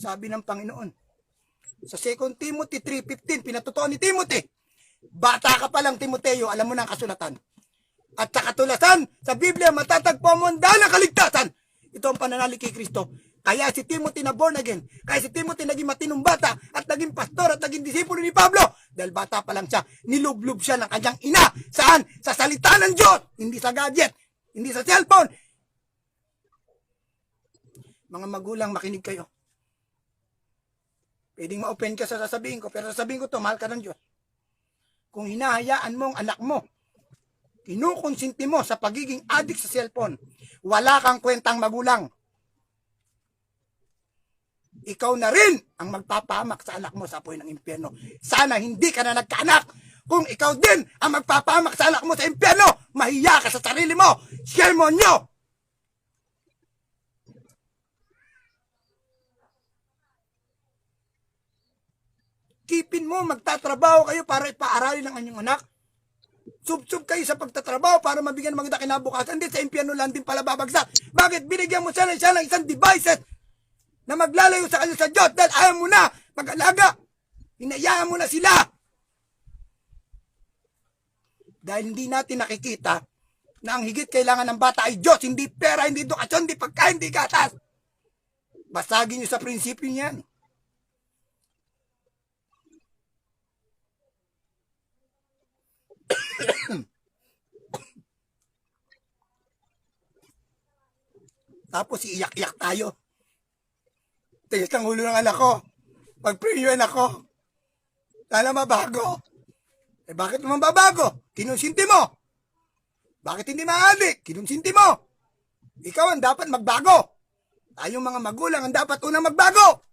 Sabi ng Panginoon. Sa 2 Timothy 3.15, pinatotoo ni Timothy. Bata ka pa lang, Timoteo, alam mo na ang kasulatan. At sa katulasan, sa Biblia, matatagpo mo ang dalang kaligtasan. Ito ang pananalig kay Kristo. Kaya si Timothy na born again. Kaya si Timothy naging matinong bata at naging pastor at naging disipulo ni Pablo. Dahil bata pa lang siya, nilublob siya ng kanyang ina. Saan? Sa salita ng Diyos. Hindi sa gadget. Hindi sa cellphone. Mga magulang, makinig kayo. Pwedeng ma-open ka sa sasabihin ko, pero sasabihin ko to, mahal ka ng Diyos. Kung hinahayaan mo ang anak mo, kinukonsinti mo sa pagiging addict sa cellphone, wala kang kwentang magulang. Ikaw na rin ang magpapahamak sa anak mo sa apoy ng impyerno. Sana hindi ka na nagkaanak. Kung ikaw din ang magpapahamak sa anak mo sa impyerno, mahiya ka sa sarili mo. Share mo nyo. Mo, magtatrabaho kayo para ipaaralin ang inyong anak. Sub-sub kayo sa pagtatrabaho para mabigyan ng maganda kinabukasan. Hindi sa impyerno lang din pala babagsak. Bakit binigyan mo sila siya ng isang devices na maglalayo sa kanya sa Diyos dahil ayaw mo na mag-alaga. Hinayaan mo na sila. Dahil hindi natin nakikita na ang higit kailangan ng bata ay Diyos, hindi pera, hindi edukasyon, hindi pagkain, hindi gatas. Basagin niyo sa prinsipyo niyan. Tapos iiyak-iyak tayo. Tigas ang ulo ng anak ko. Mag-pray yung anak. Sana mabago. Eh bakit naman babago? Kinunsinti mo. Bakit hindi maadik? Kinunsinti mo. Ikaw ang dapat magbago. Tayong mga magulang ang dapat unang magbago.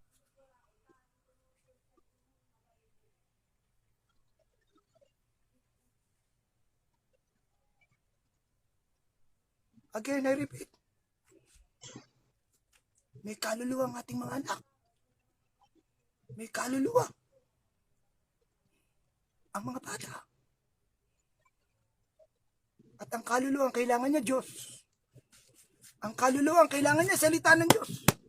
Again, I repeat. May kaluluwa ang ating mga anak. May kaluluwa. Ang mga bata. At ang kaluluwa ang kailangan niya Diyos. Ang kaluluwa ang kailangan niya salita ng Diyos.